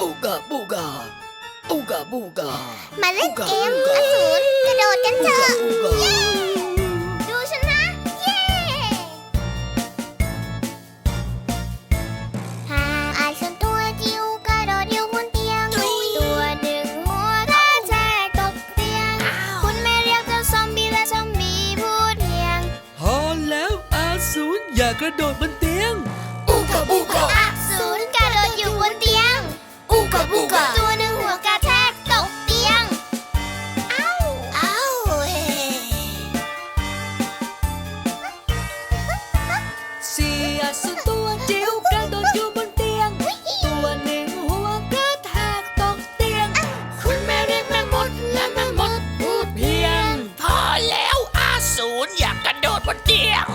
โอกาบูกาโอกาบูกามาเล่นเกมอสูรกระโดดกันเถอะดูฉันนะ เย้หาอาชนตัวจิ๋วกระโดดอยู่บนเตียง ตัวดึงหัวกระแทกตกเตียง คุณแม่เรียกจ้าซอมบี้และซอมบี้พูดเพียง พอแล้วอสูรอย่ากระโดดบนเตียง อูกบูกา บุกะตัวหนึ่งหัวกระแทกตกเตียง เอ้า เอ้าเฮ้สียสุดตัวจิ๋วกระโดดอยู่บนเตียง ตัวหนึ่งหัวกระแทกตกเตียง คุณแม่เรียกแม่มดและแม่มดพูดเพียง พอแล้วอาศูนย์อยากกระโดดบนเตียง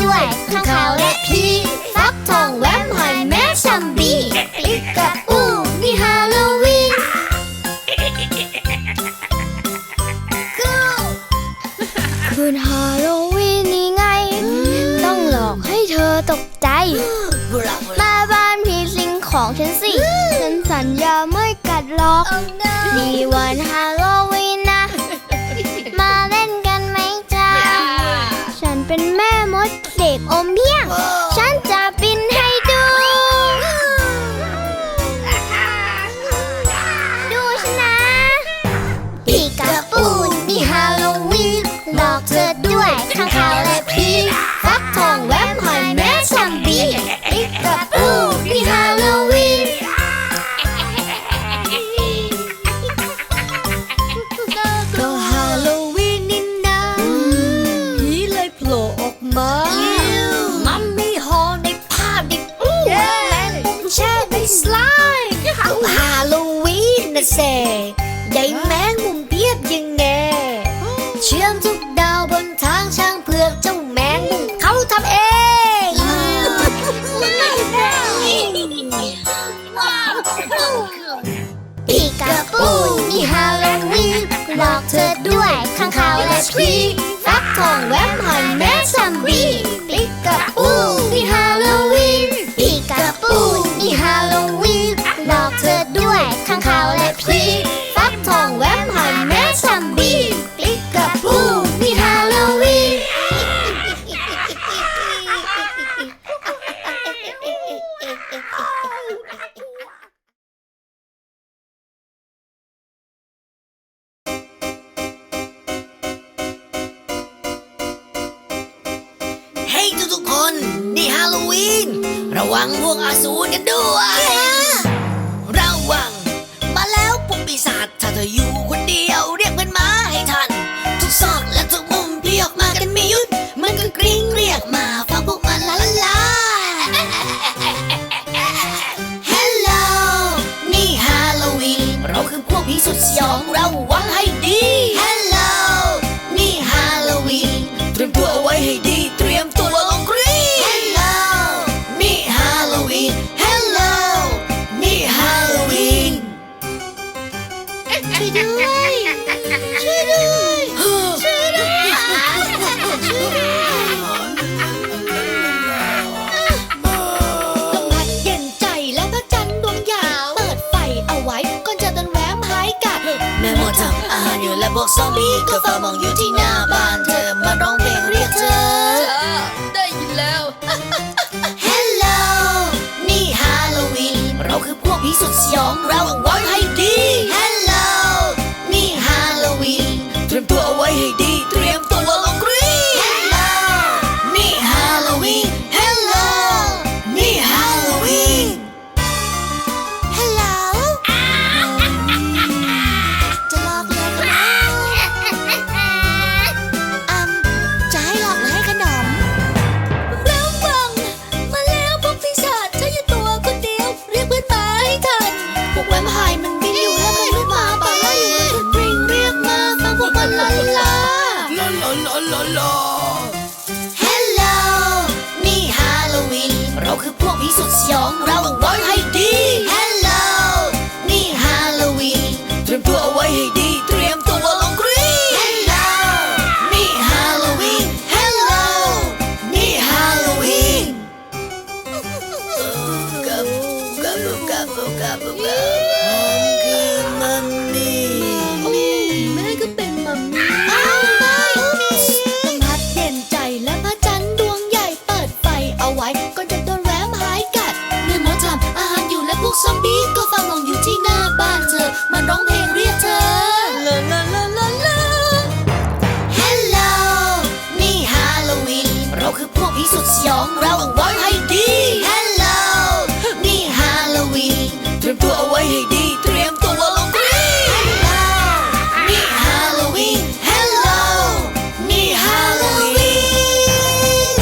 ด้วยข้างขาและพีฟักทองแวมหอยแม่ชัมบีปิกกะปูนี่ฮาโลวีนคืนฮาโลวีนนี่ไง ต้องหลอกให้เธอตกใจมาบ้านพีสิงของฉันสิ ฉันสัญญาไม่กัดล็อกนี่วันฮาโล 好了，皮 ลอกเธอด้วยข้างเขาและพี่ฟักทองแวมหอยแม่ซัมบีปิกกะปูนี่ฮาโลวีนปิกกะปูนี่ฮาโลวีนหลอกเธอด้วยข้างเขาและพี่ วังพวกอสูรกันด้วยระวัง มาแล้วพวกปีศาจถ้าเธออยู่คนเดียวเรียกมันมาให้ทัน ทุกซอกและทุกมุมพี่ออกมากันไม่หยุด มันก็กริ้งเรียกมาฟังพวกมันละลา Hello นี่ฮาโลวีนเราคือพวกผีสุดสยองเราวังให้ดี Hello นี่ฮาโลวีนเตรียมตัวเอาไว้ให้ดี อยู่และพวกซอมบี้ก็เฝ้ามองอยู่ที่หน้าบ้านเธอมาร้องเพลงเรียกเธอ ได้ยินแล้ว Hello นี่ฮาโลวีนเราคือพวกผีสุดสยองเราหวังให้ดี 熊，让我。 รียมตัวเอาไว้ให้ดี เตรียมตัวลงกรีนนี่ฮาโลวีน Hello นี่ฮาโลวีน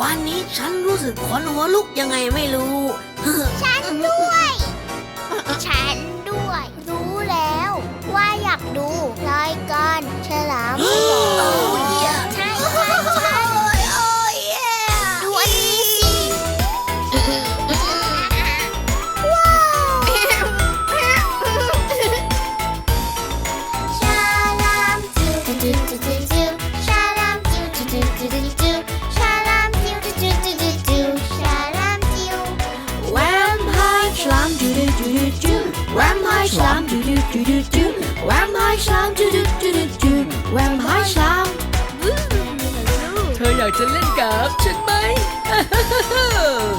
วันนี้ฉันรู้สึกขนหัวลุกยังไงไม่รู้ ฉันด้วย ฉัน จะเล่นกับฉันไหม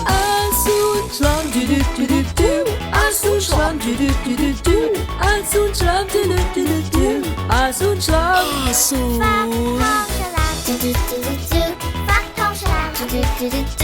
อาซูนฉลามดืดดืดดืดอาซูนฉลามดืดดืดดืดอาซูนฉลามดืดดืดดืดอาซูนฉลามอาซูนฟักทองฉลามดืดดืดดืดฟักทองฉลามดืดดืดดืด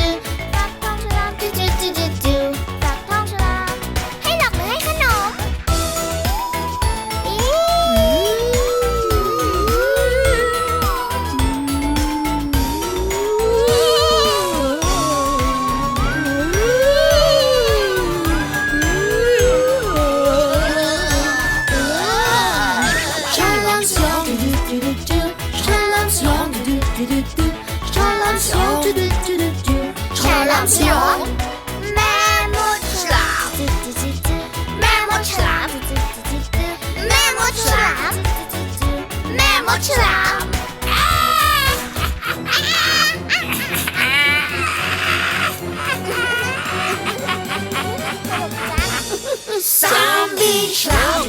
Zombie Schlown.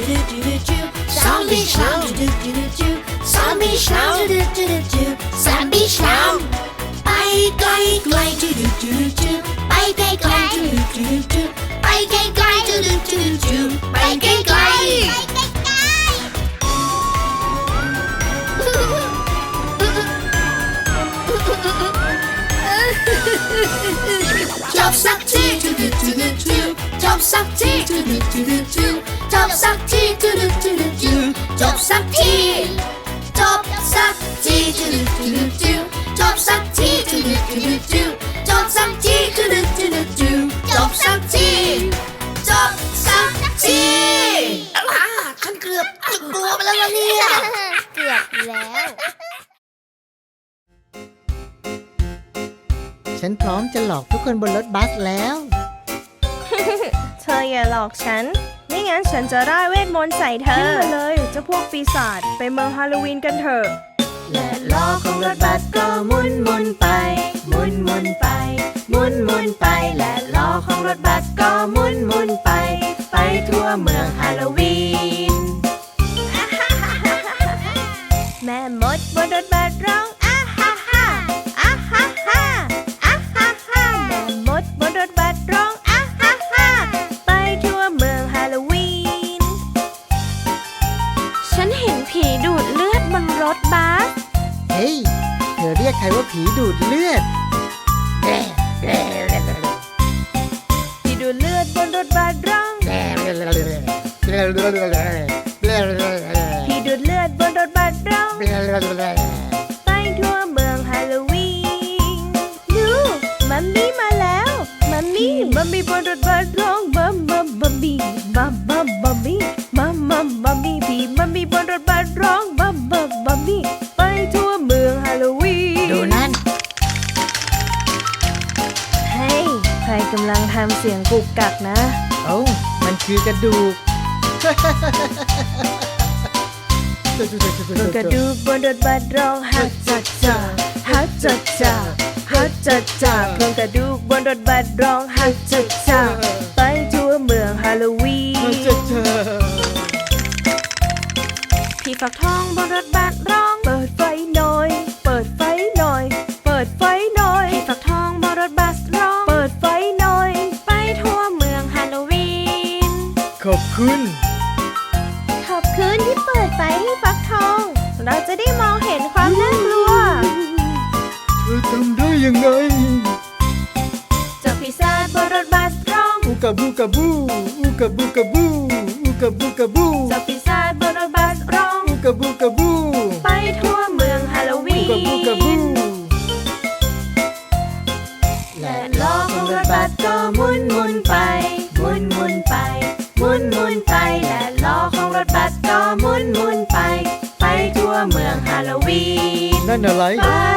Zombie Schlown. Zombie Schlown. Zombie Schlown. Bei Gleit, Gleit, Bei Gleit, Gleit, Bei Gleit, Gleit, Bei Gleit, Gleit. Chop suck tea, chop suck tea, chop suck tea, สักทีจูดูจูดูจูจบสักทีจบสักทีจูดูจูดูจูจบสักทีจูดูจูดูจูจบสักทีจูดูจูดูจูจบสักทีจบสักทีอ่าฉันเกือบจะกลัวไปแล้วล่ะเนี่ย เกือบแล้ว ฉันพร้อมจะหลอกทุกคนบนรถบัสแล้ว เธออย่าหลอกฉัน ไม่งั้นฉันจะร่ายเวทมนต์ใส่เธอ ขึ้นมาเลยเจ้าพวกปีศาจไปเมืองฮาโลวีนกันเถอะ และล้อของรถบัสก็หมุนหมุนไปหมุนหมุนไปหมุนหมุนไป และล้อของรถบัสก็หมุนหมุนไป ไปทั่วเมืองฮาโลวีน รียกใครว่าผีดูดเลือดผีดูดเลือดบนรถบัสร้อง มันคือกระดูกกระดูกบนรถบัสร้องฮัจจัดจ่าฮัจจัดจ่าฮัจจัดจ่าโครงกระดูกบนรถบัสร้องฮัจจัด เราจะได้มองเห็นความน่ากลัว เธอทำได้ยังไงเจ้าปีศาจบนรถบัสร้องอูกาบูกาบูอูกาบูกาบูอูกาบูกาบูเจ้าปีศาจบนรถบัสร้องอูกาบูกาบูไปทั่วเมืองฮาโลวีอูกาบูกาบูนและล้อของรถบัสก็หมุ บัสก็